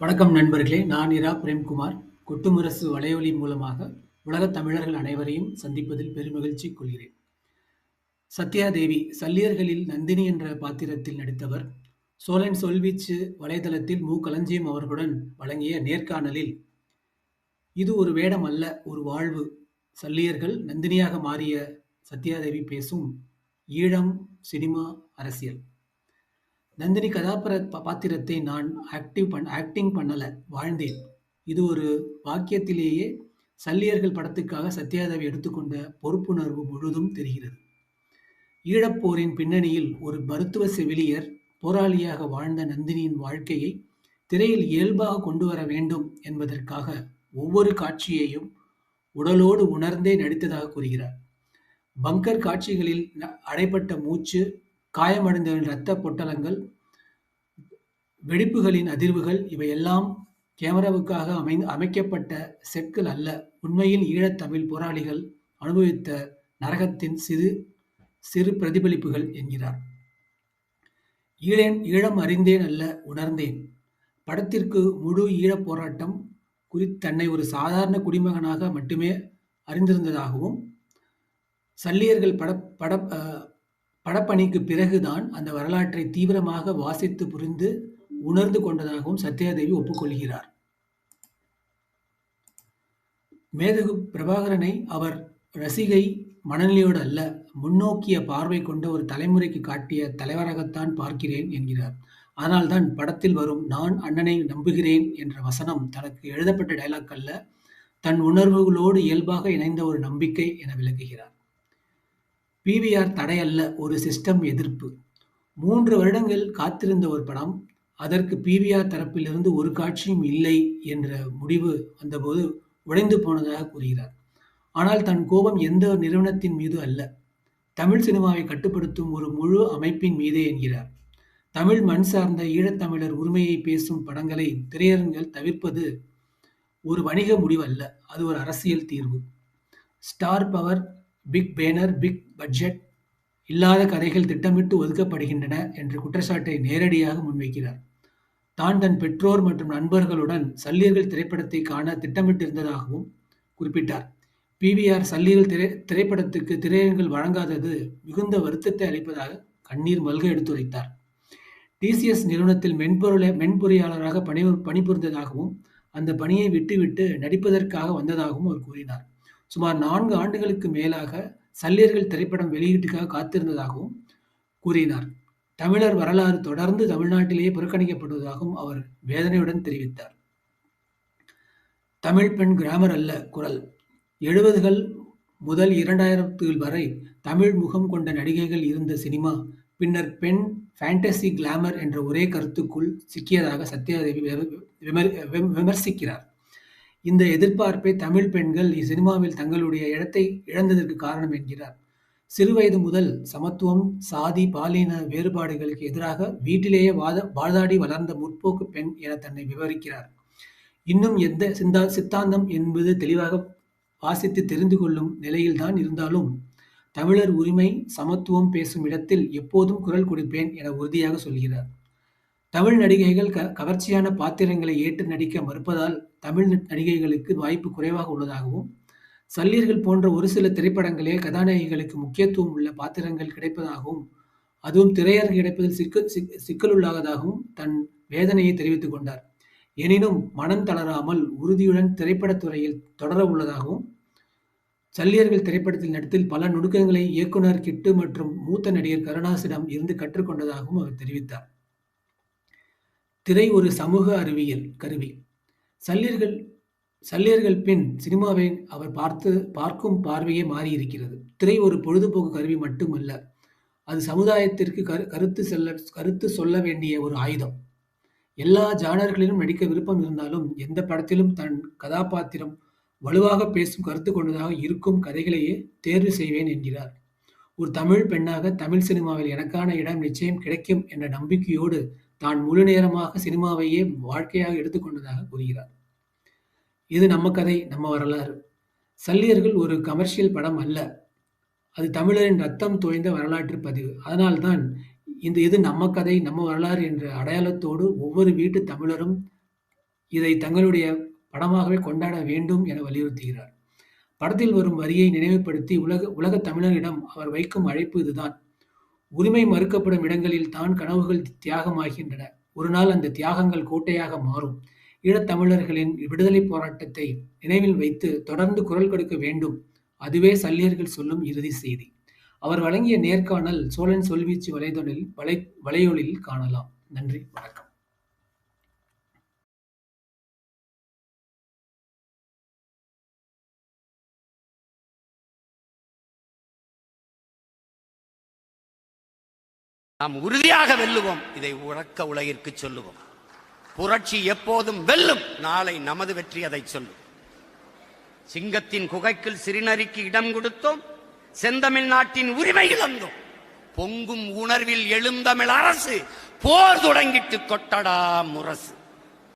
வணக்கம் நண்பர்களே! நான் இரா. பிரேம்குமார். கொட்டுமுரசு வலையொலி மூலமாக உலகத் தமிழர்கள் அனைவரையும் சந்திப்பதில் பெருமகிழ்ச்சி கொள்கிறேன். சத்யாதேவி சல்லியர்களில் நந்தினி என்ற பாத்திரத்தில் நடித்தவர். சோழன் சொல்வீச்சு வலைதளத்தில் மு. களஞ்சியம் அவர்களுடன் வழங்கிய நேர்காணலில், இது ஒரு வேடம் அல்ல ஒரு வாழ்வு. சல்லியர்கள் நந்தினியாக மாறிய சத்யாதேவி பேசும் ஈழம், சினிமா, அரசியல். நந்தினி கதாபர பாத்திரத்தை நான் ஆக்டிங் பண்ணல, வாழ்ந்தேன். இது ஒரு வாக்கியத்திலேயே சல்லியர்கள் படத்துக்காக சத்யாதேவி எடுத்துக்கொண்ட பொறுப்புணர்வு முழுதும் தெரிகிறது. ஈழப்போரின் பின்னணியில் ஒரு மருத்துவ செவிலியர், போராளியாக வாழ்ந்த நந்தினியின் வாழ்க்கையை திரையில் இயல்பாக கொண்டு வர வேண்டும் என்பதற்காக ஒவ்வொரு காட்சியையும் உடலோடு உணர்ந்தே நடித்ததாக கூறுகிறார். பங்கர் காட்சிகளில் அடைப்பட்ட மூச்சு, காயமடைந்தவர்களின் இரத்த பொட்டலங்கள், வெடிப்புகளின் அதிர்வுகள் இவையெல்லாம் கேமராவுக்காக அமைக்கப்பட்ட செட்கள் அல்ல, உண்மையில் ஈழத்தமிழ் போராளிகள் அனுபவித்த நரகத்தின் சிறு சிறு பிரதிபலிப்புகள் என்கிறார். ஈழேன் ஈழம் அறிந்தேன் அல்ல உணர்ந்தேன் படத்திற்கு முழு ஈழப் போராட்டம் குறித்து தன்னை ஒரு சாதாரண குடிமகனாக மட்டுமே அறிந்திருந்ததாகவும், சல்லியர்கள் படப்பணிக்குப் பிறகு தான் அந்த வரலாற்றை தீவிரமாக வாசித்து புரிந்து, உணர்ந்து கொண்டதாகவும் சத்யாதேவி ஒப்புக்கொள்கிறார். மேதகு பிரபாகரனை அவர் ரசிகை மனநிலையோடு அல்ல, முன்னோக்கிய பார்வை கொண்ட ஒரு தலைமுறைக்கு காட்டிய தலைவராகத்தான் பார்க்கிறேன் என்கிறார். அதனால்தான் படத்தில் வரும் நான் அண்ணனை நம்புகிறேன் என்ற வசனம் தனக்கு எழுதப்பட்ட டைலாக் அல்ல, தன் உணர்வுகளோடு இயல்பாக இணைந்த ஒரு நம்பிக்கை என விளக்குகிறார். பிவிஆர் தடையல்ல தடை அல்ல ஒரு சிஸ்டம் எதிர்ப்பு. மூன்று வருடங்கள் காத்திருந்த ஒரு படம், அதற்கு பிவிஆர் தரப்பிலிருந்து ஒரு காட்சியும் இல்லை என்ற முடிவு வந்தபோது உடைந்து போனதாக கூறுகிறார். ஆனால் தன் கோபம் எந்த நிறுவனத்தின் மீது அல்ல, தமிழ் சினிமாவை கட்டுப்படுத்தும் ஒரு முழு அமைப்பின் மீதே என்கிறார். தமிழ் மண் சார்ந்த ஈழத்தமிழர் உரிமையை பேசும் படங்களை திரையரங்குகள் தவிர்ப்பது ஒரு வணிக முடிவு அல்ல, அது ஒரு அரசியல் தீர்வு. Star power, big banner, big budget இல்லாத கதைகள் திட்டமிட்டு ஒதுக்கப்படுகின்றன என்ற குற்றச்சாட்டை நேரடியாக முன்வைக்கிறார். தான் தன் பெற்றோர் மற்றும் நண்பர்களுடன் சல்லியர்கள் திரைப்படத்தை காண திட்டமிட்டிருந்ததாகவும் குறிப்பிட்டார். பிவிஆர் சல்லியர்கள் திரை திரைப்படத்துக்கு திரையரங்கள் வழங்காதது மிகுந்த வருத்தத்தை அளிப்பதாக கண்ணீர் மல்க எடுத்துரைத்தார். டிசிஎஸ் நிறுவனத்தில் மென்பொருளை மென்பொறியாளராக பணி பணிபுரிந்ததாகவும், அந்த பணியை விட்டுவிட்டு நடிப்பதற்காக வந்ததாகவும் அவர் கூறினார். சுமார் நான்கு ஆண்டுகளுக்கு மேலாக சல்லியர்கள் திரைப்படம் வெளியீட்டுக்காக காத்திருந்ததாகவும் கூறினார். தமிழர் வரலாறு தொடர்ந்து தமிழ்நாட்டிலேயே புறக்கணிக்கப்படுவதாகவும் அவர் வேதனையுடன் தெரிவித்தார். தமிழ் பெண் கிராமர் அல்ல குரல் எழுபதுகள் முதல் இரண்டாயிரத்துகள் வரை தமிழ் முகம் கொண்ட நடிகைகள் இருந்த சினிமா, பின்னர் பெண் ஃபேண்டசி கிளாமர் என்ற ஒரே கருத்துக்குள் சிக்கியதாக சத்யாதேவி விமர்சிக்கிறார். இந்த எதிர்பார்ப்பை தமிழ் பெண்கள் சினிமாவில் தங்களுடைய இடத்தை இழந்ததற்கு காரணம் என்கிறார். சிறுவயது முதல் சமத்துவம், சாதி, பாலின வேறுபாடுகளுக்கு எதிராக வீட்டிலேயே வாத வாதாடி வளர்ந்த முற்போக்கு பெண் என தன்னை விவரிக்கிறார். இன்னும் எந்த சிந்தா சித்தாந்தம் என்பது தெளிவாக வாசித்து தெரிந்து கொள்ளும் நிலையில்தான் இருந்தாலும், தமிழர் உரிமை, சமத்துவம் பேசும் இடத்தில் எப்போதும் குரல் கொடுப்பேன் என உறுதியாக சொல்கிறார். தமிழ் நடிகைகள் க கவர்ச்சியான பாத்திரங்களை ஏற்று நடிக்க மறுப்பதால் தமிழ் நடிகைகளுக்கு வாய்ப்பு குறைவாக உள்ளதாகவும், சல்லியர்கள் போன்ற ஒரு சில திரைப்படங்களே கதாநாயகிகளுக்கு முக்கியத்துவம் உள்ள பாத்திரங்கள் கிடைப்பதாகவும், அதுவும் திரையரங்கு கிடைப்பதில் சிக்கலுள்ளதாகவும் தன் வேதனையை தெரிவித்துக் கொண்டார். எனினும் மனம் தளராமல் உறுதியுடன் திரைப்படத் துறையில் தொடர உள்ளதாகவும், சல்லியர்கள் திரைப்படத்தில் நடித்தில் பல நுணுக்கங்களை இயக்குனர் கிட்டு மற்றும் மூத்த நடிகர் கருணாசிடம் இருந்து கற்றுக்கொண்டதாகவும் அவர் தெரிவித்தார். திரை ஒரு சமூக அறிவியல் கருவி. சல்லியர்கள் சல்லியர்கள் பின் சினிமாவை அவர் பார்த்து பார்க்கும் பார்வையே மாறியிருக்கிறது. திரை ஒரு பொழுதுபோக்கு கருவி மட்டுமல்ல, அது சமுதாயத்திற்கு கரு கருத்து செல்ல கருத்து சொல்ல வேண்டிய ஒரு ஆயுதம். எல்லா ஜானர்களிலும் நடிக்க விருப்பம் இருந்தாலும், எந்த படத்திலும் தன் கதாபாத்திரம் வலுவாக பேசும் கருத்து கொண்டதாக இருக்கும் கதைகளையே தேர்வு செய்வேன் என்கிறார். ஒரு தமிழ் பெண்ணாக தமிழ் சினிமாவில் எனக்கான இடம் நிச்சயம் கிடைக்கும் என்ற நம்பிக்கையோடு தான் முழு நேரமாக சினிமாவையே வாழ்க்கையாக எடுத்துக் கொண்டதாக கூறுகிறார். இது நம்ம கதை, நம்ம வரலாறு. சல்லியர்கள் ஒரு கமர்ஷியல் படம் அல்ல, அது தமிழரின் ரத்தம் தோய்ந்த வரலாற்று பதிவு. அதனால்தான் இந்த இது நம்ம கதை, நம்ம வரலாறு என்ற அடையாளத்தோடு ஒவ்வொரு வீட்டு தமிழரும் இதை தங்களுடைய படமாகவே கொண்டாட வேண்டும் என வலியுறுத்துகிறார். படத்தில் வரும் வரியை நினைவுபடுத்தி உலக உலக தமிழரிடம் அவர் வைக்கும் அழைப்பு இதுதான். உரிமை மறுக்கப்படும் இடங்களில் தான் கனவுகள் தியாகமாகின்றன. ஒரு நாள் அந்த தியாகங்கள் கோட்டையாக மாறும். ஈழத்தமிழர்களின் விடுதலை போராட்டத்தை நினைவில் வைத்து தொடர்ந்து குரல் கொடுக்க வேண்டும். அதுவே சல்லியர்கள் சொல்லும் இறுதி செய்தி. அவர் வழங்கிய நேர்காணல் சோழன் சொல்வீச்சு வலைதொழில் வலை வலையொலியில் காணலாம். நன்றி வணக்கம். நாம் உறுதியாக வெல்லுவோம். இதை உறக்க உலகிற்கு சொல்லுவோம். புரட்சி எப்போதும் வெல்லும். நாளை நமது வெற்றி அதை சொல்லும். சிங்கத்தின் குகைக்குள் சிறுநரிக்கு இடம் கொடுத்தோம். செந்தமிழ் நாட்டின் உரிமை இழந்தோம். பொங்கும் உணர்வில் எழுந்தமிழ் அரசு போர் தொடங்கிட்டு கொட்டடா முரசு.